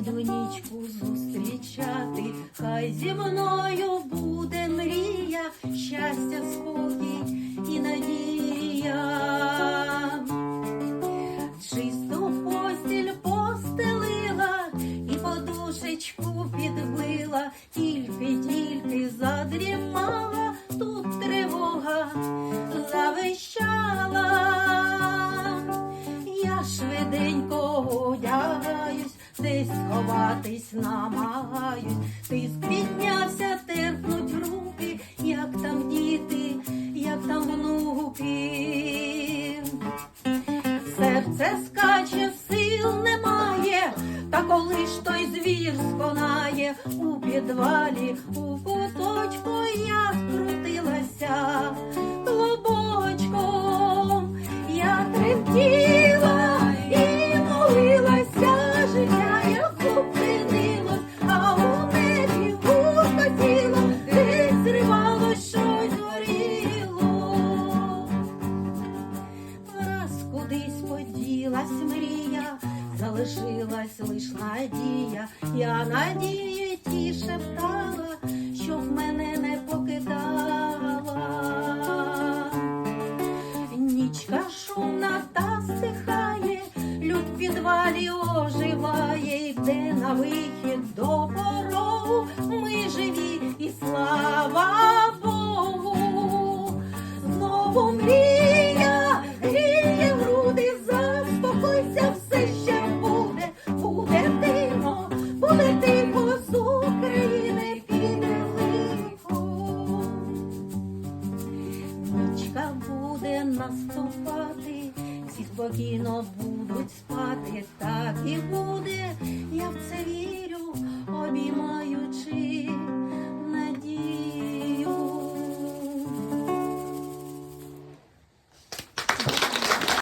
донічку зустрічати, хай зі мною буде мрія, щастя, спокій і надія, чисту постіль постелила і подушечку підбила, тільки тільки задрімала, тут тривога завищала, я швиденько одягала десь сховатись намагаюсь, ти піднявся, терпнуть руки, як там діти, як там внуки. Серце скаче, сил немає, та коли ж той звір сконає у підвалі, у куточку кудись поділась мрія, залишилась лиш надія, я надії ті шептала, щоб мене не покидала. Нічка шумна та стихає, люд підвалі оживає, йде на вихід до порогу, наступати, всі спокійно будуть спати, так і буде, я в це вірю,